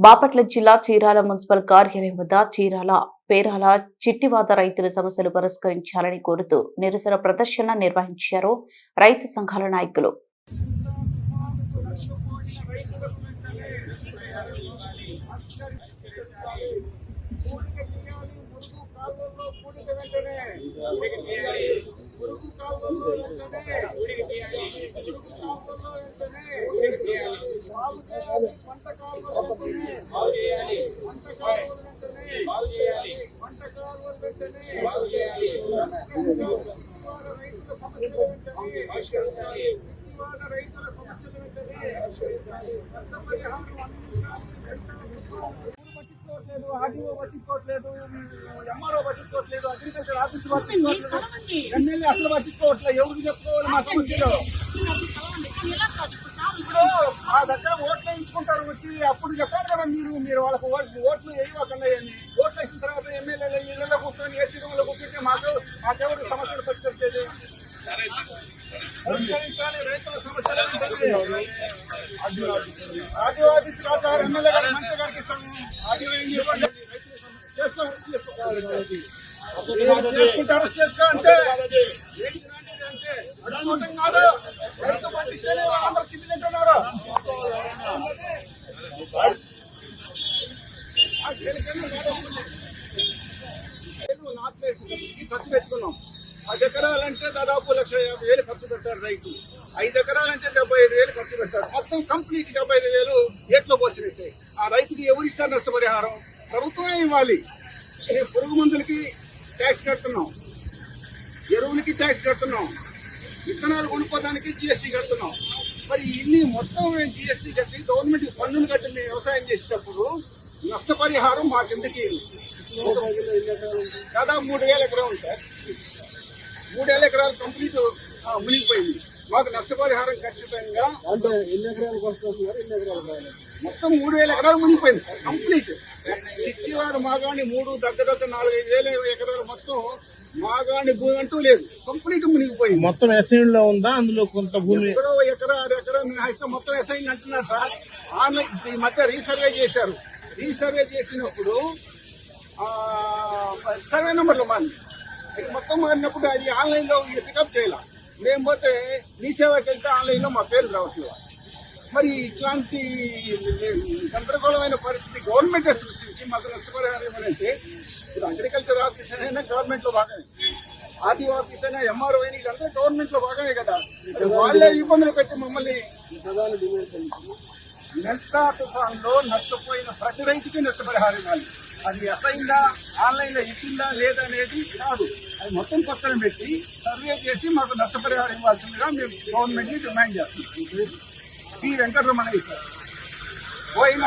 బాపట్ల జిల్లా చీరాల మున్సిపల్ కార్యాలయం వద్ద చీరాల పేరాల చిట్టివాద రైతుల సమస్యలు పరిష్కరించాలని కోరుతూ నిరసన ప్రదర్శన నిర్వహించారు రైతు సంఘాల నాయకులు. ఉడికి తీయాలి పట్టించుకోవట్లేదు ఆర్డీఓ పట్టించుకోవట్లేదు ఎంఆర్ఓ పట్టించుకోవట్లేదు అగ్రికల్చర్ ఆఫీస్ పట్టించుకోవట్లేదు ఎమ్మెల్యే అసలు పట్టించుకోవట్లేదు ఎవరికి చెప్పుకోవాలి మా సమస్యలు ఇప్పుడు మా దగ్గర ఓట్లు వేయించుకుంటారు వచ్చి అప్పుడు చెప్పారు కదా మీరు మీరు వాళ్ళకి ఓట్లు ఓట్లు వేయవకుండా ఓట్లు వేసిన తర్వాత ఎమ్మెల్యేలు ఇళ్ళలో కూర్చొని ఏసీ రూమ్లో కూర్చుంటే మాకు పరిష్కరించాలి రైతుల సమస్యలు ఏంటంటే ఆఫీస్ కాదు ఎమ్మెల్యే గారు మంత్రి గారికి ఇస్తాము చేసుకో చేసుకుంటే అంటే కాదు. రైతు పండిస్తేనే వాళ్ళందరూ తిండి తింటున్నారు. ఖర్చు పెట్టుకున్నాం. పది ఎకరాలంటే దాదాపు లక్ష యాభై వేలు ఖర్చు పెట్టారు రైతు. ఐదు ఎకరాలంటే డెబ్బై ఐదు వేలు ఖర్చు పెట్టారు మొత్తం కంప్లీట్ డెబ్బై ఐదు వేలు ఏట్లో పోసినట్టే. ఆ రైతుకి ఎవరిస్తారు నష్టపరిహారం? ప్రభుత్వమే ఇవ్వాలి. పురుగు మందులకి ట్యాక్స్ కడుతున్నాం. ఎరువులకి ట్యాక్స్ కడుతున్నాం. విత్తనాలు కొనుక్కోవడానికి జిఎస్టీ కడుతున్నాం. మరి ఇన్ని మొత్తం మేము జిఎస్టీ కట్టి గవర్నమెంట్ పన్నులు కట్టి మేము వ్యవసాయం చేసేటప్పుడు నష్టపరిహారం మాకెందుకు దాదాపు మూడు వేల ఎకరాలు సార్. మూడు వేల ఎకరాలు కంప్లీట్ మునిగిపోయింది. మాకు నష్టపరిహారం ఖచ్చితంగా అంటే ఎన్ని ఎకరాలకు వస్తున్నారు ఎన్ని ఎకరాలు మొత్తం మూడు వేల ఎకరాలు మునిగిపోయింది సార్ కంప్లీట్. చిట్టివాడ మాగాణి మూడు దగ్గర దగ్గర నాలుగైదు వేల ఎకరాలు మొత్తం మాగాణి భూమి అంటూ లేదు. కంప్లీట్ మునిగిపోయింది. మొత్తం అసైన్లో ఉందా? అందులో కొంత భూమి? ఎక్కడో ఎకరా ఎకరా మినహాయిస్తే మొత్తం అసైన్ అంటున్నారు సార్. ఆన్లైన్ ఈ మధ్య రీసర్వే చేశారు. రీసర్వే చేసినప్పుడు సర్వే నెంబర్లు మారి అది మొత్తం మారినప్పుడు అది ఆన్లైన్లో పికప్ చేయాల? మేము పోతే మీ సేవకి వెళ్తే ఆన్లైన్లో మా పేరు రావట్లేదు? మరి ఇట్లాంటి గందరగోళమైన పరిస్థితి గవర్నమెంట్ సృష్టించి మాకు నష్టపరిహారం ఇవ్వాలంటే ఇప్పుడు అగ్రికల్చర్ ఆఫీసర్ అయినా గవర్నమెంట్లో భాగమే ఆర్టీఓ ఆఫీస్ అయినా ఎంఆర్ఓ అయినా వీళ్ళందరూ గవర్నమెంట్లో భాగమే కదా. వాళ్ళే ఇబ్బందులు పెట్టి మమ్మల్ని నెల్తా తుఫాన్లో నష్టపోయిన ప్రతి రైతుకి నష్టపరిహారం ఇవ్వాలి. అది అసైందా ఆన్లైన్లో ఇచ్చిందా లేదా అనేది కాదు. అది మొత్తం కొత్తలు పెట్టి సర్వే చేసి మాకు నష్టపరిహారం ఇవ్వాల్సిందిగా మేము గవర్నమెంట్ని డిమాండ్ చేస్తున్నాం. P Venkataramanayya sir. పోయిన